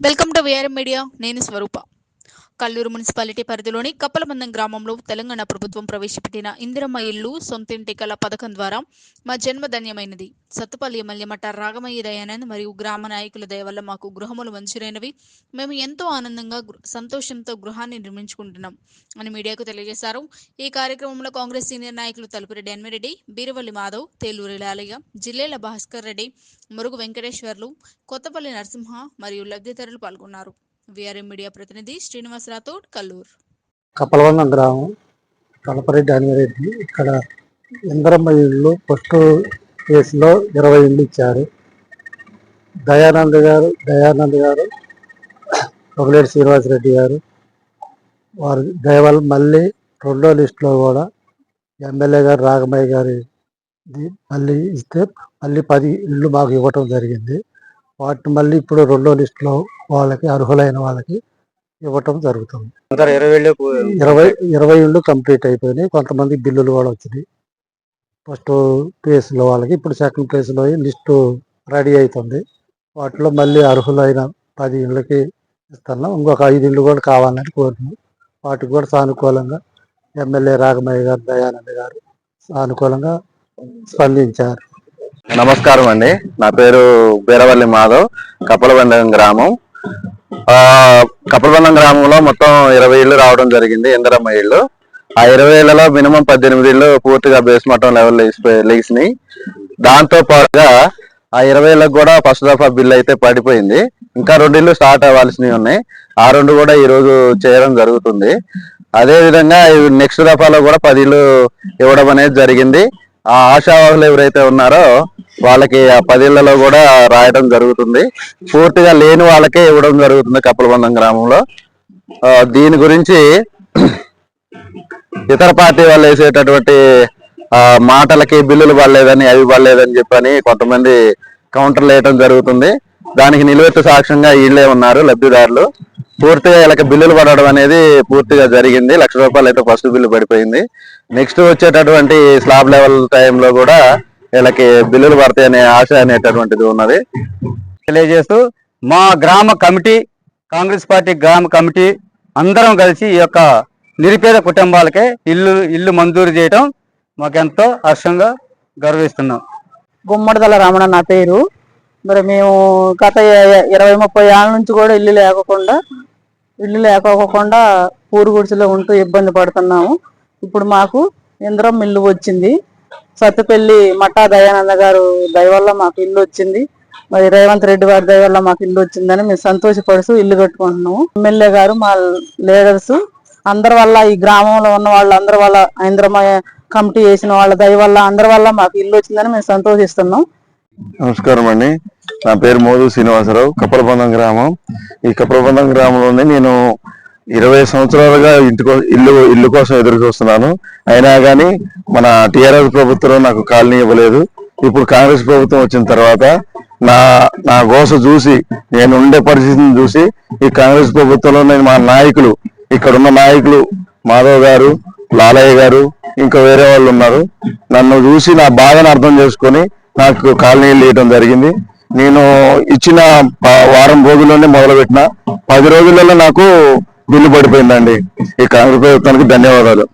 Welcome to VRM media నేను స్వరూప. Kalluru municipality పరిధిలోని కప్పలమందం గ్రామంలో తెలంగాణ ప్రభుత్వం ప్రవేశపెట్టిన ఇందిరమ్మ ఇల్లు సొంతింటి కల పథకం ద్వారా మా జన్మధన్యమైనది సత్తుపల్లి ఎమ్మెల్యేమట రాగమయ్య దయానంద్ మరియు గ్రామ నాయకుల దయ వల్ల మాకు గృహములు మంజూరైనవి మేము ఎంతో ఆనందంగా సంతోషంతో గృహాన్ని నిర్మించుకుంటున్నాం అని మీడియాకు తెలియజేశారు. ఈ కార్యక్రమంలో కాంగ్రెస్ సీనియర్ నాయకులు తలుపురెడ్డి అన్మిరెడ్డి బీరవల్లి మాధవ్ తేలూరి లాలయ్య జిల్లేల భాస్కర్ రెడ్డి మురుగు వెంకటేశ్వర్లు కొత్తపల్లి నరసింహ మరియు లబ్ధిదారులు పాల్గొన్నారు. విఆర్ఎం మీడియా ప్రతినిధి శ్రీనివాస్ రాథోడ్ కల్లూరు. కపలవనం గ్రామం కలపరెడ్డి అనిరెడ్డి ఇక్కడ ఇంద్రమ్మ ఇళ్ళు ఫస్ట్ కేసులో ఇరవై ఇళ్ళు ఇచ్చారు. దయానంద్ గారు దయానంద్ గారు పొగలేటి శ్రీనివాసరెడ్డి గారు వారి దయవల్ల మళ్ళీ రెండో లిస్టులో కూడా ఎమ్మెల్యే గారు రాగమయ్య గారి మళ్ళీ ఇస్తే మళ్ళీ పది ఇళ్ళు మాకు ఇవ్వటం జరిగింది. వాటిని మళ్ళీ ఇప్పుడు రెండో లిస్టులో వాళ్ళకి అర్హులైన వాళ్ళకి ఇవ్వటం జరుగుతుంది. ఇరవై ఇరవై ఇళ్ళు కంప్లీట్ అయిపోయినాయి. కొంతమంది బిల్లులు కూడా వచ్చినాయి. ఫస్ట్లో వాళ్ళకి ఇప్పుడు సెకండ్లో లిస్టు రెడీ అవుతుంది వాటిలో మళ్ళీ అర్హులైన పది ఇళ్ళకి ఇస్తున్నాం. ఇంకొక ఐదు ఇళ్ళు కూడా కావాలని కోరుతున్నాం. వాటికి కూడా సానుకూలంగా ఎమ్మెల్యే రాగమయ్య గారు దయానంద గారు సానుకూలంగా స్పందించారు. నమస్కారం అండి. నా పేరు బీరవల్లి మాధవ్ కపలబండం గ్రామం. కపలబండం గ్రామంలో మొత్తం ఇరవై ఇళ్ళు రావడం జరిగింది ఇందరమ్మ ఇళ్ళు. ఆ ఇరవై ఇళ్ళలో మినిమం పద్దెనిమిది ఇళ్ళు పూర్తిగా బేస్ మట్టం లెవెల్ లేచినాయి దాంతో పాటుగా ఆ ఇరవై ఇళ్ళకి కూడా ఫస్ట్ దఫా బిల్ అయితే పడిపోయింది. ఇంకా రెండు ఇళ్ళు స్టార్ట్ అవ్వాల్సినవి ఉన్నాయి. ఆ రెండు కూడా ఈరోజు చేయడం జరుగుతుంది. అదే విధంగా నెక్స్ట్ దఫాలో కూడా పది ఇళ్ళు ఇవ్వడం అనేది జరిగింది. ఆ ఆశావాహులు ఎవరైతే ఉన్నారో వాళ్ళకి ఆ పదిళ్ళలో కూడా రాయడం జరుగుతుంది. పూర్తిగా లేని వాళ్ళకే ఇవ్వడం జరుగుతుంది కప్పలబంధం గ్రామంలో. ఆ, దీని గురించి ఇతర పార్టీ వాళ్ళు వేసేటటువంటి మాటలకి బిల్లులు పడలేదని అవి పడలేదని చెప్పని కొంతమంది కౌంటర్లు వేయటం జరుగుతుంది. దానికి నిలువెత్తు సాక్ష్యంగా వీళ్ళే ఉన్నారు లబ్ధిదారులు. పూర్తిగా వీళ్ళకి బిల్లులు పడడం అనేది పూర్తిగా జరిగింది. లక్ష రూపాయలు అయితే ఫస్ట్ బిల్లు పడిపోయింది. నెక్స్ట్ వచ్చేటటువంటి స్లాబ్ లెవెల్ టైంలో కూడా వీళ్ళకి బిల్లులు పడతాయి అనే ఆశ అనేటటువంటిది ఉన్నది. తెలియజేస్తూ మా గ్రామ కమిటీ కాంగ్రెస్ పార్టీ గ్రామ కమిటీ అందరం కలిసి ఈ యొక్క నిరుపేద కుటుంబాలకే ఇల్లు ఇల్లు మంజూరు చేయడం మాకెంతో హర్షంగా గర్విస్తున్నాం. గుమ్మడిదల రమణ నా పేరు. మరి మేము గత ఇరవై ముప్పై ఏళ్ళ నుంచి కూడా ఇల్లు లేకుండా ఇల్లు లేకోకుండా పూరు గుడిసెలో ఉంటూ ఇబ్బంది పడుతున్నాము. ఇప్పుడు మాకు ఇంద్రం ఇల్లు వచ్చింది. సత్తుపల్లి మట్టా దయానంద గారు దయ వల్ల మాకు ఇల్లు వచ్చింది. మరి రేవంత్ రెడ్డి వారి దయ వల్ల మాకు ఇల్లు వచ్చిందని మేము సంతోషపడుతూ ఇల్లు కట్టుకుంటున్నాము. ఎమ్మెల్యే గారు మా లీడర్స్ అందరి వల్ల ఈ గ్రామంలో ఉన్న వాళ్ళందరి వల్ల ఇంద్రమయ కమిటీ వేసిన వాళ్ళ దయ వల్ల అందరి వల్ల మాకు ఇల్లు వచ్చిందని మేము సంతోషిస్తున్నాం. నమస్కారం అండి. నా పేరు మోదు శ్రీనివాసరావు కప్పలబంధం గ్రామం. ఈ కప్పలబంధం గ్రామంలోనే నేను ఇరవై సంవత్సరాలుగా ఇంటి ఇల్లు ఇల్లు కోసం ఎదురు చూస్తున్నాను అయినా కానీ మన టిఆర్ఎస్ ప్రభుత్వం నాకు కాలనీ ఇవ్వలేదు. ఇప్పుడు కాంగ్రెస్ ప్రభుత్వం వచ్చిన తర్వాత నా నా గోస చూసి నేను ఉండే పరిస్థితిని చూసి ఈ కాంగ్రెస్ ప్రభుత్వంలో నేను మా నాయకులు ఇక్కడ ఉన్న నాయకులు మాధవ్ గారు లాలయ్య గారు ఇంకా వేరే వాళ్ళు ఉన్నారు. నన్ను చూసి నా బాధను అర్థం చేసుకొని నాకు కాలనీలు ఇవ్వడం జరిగింది. నేను ఇచ్చిన వారం రోజుల్లోనే మొదలుపెట్టిన. పది రోజులలో నాకు బిల్లు పడిపోయిందండి. ఈ కాంగ్రెస్ ప్రభుత్వానికి ధన్యవాదాలు.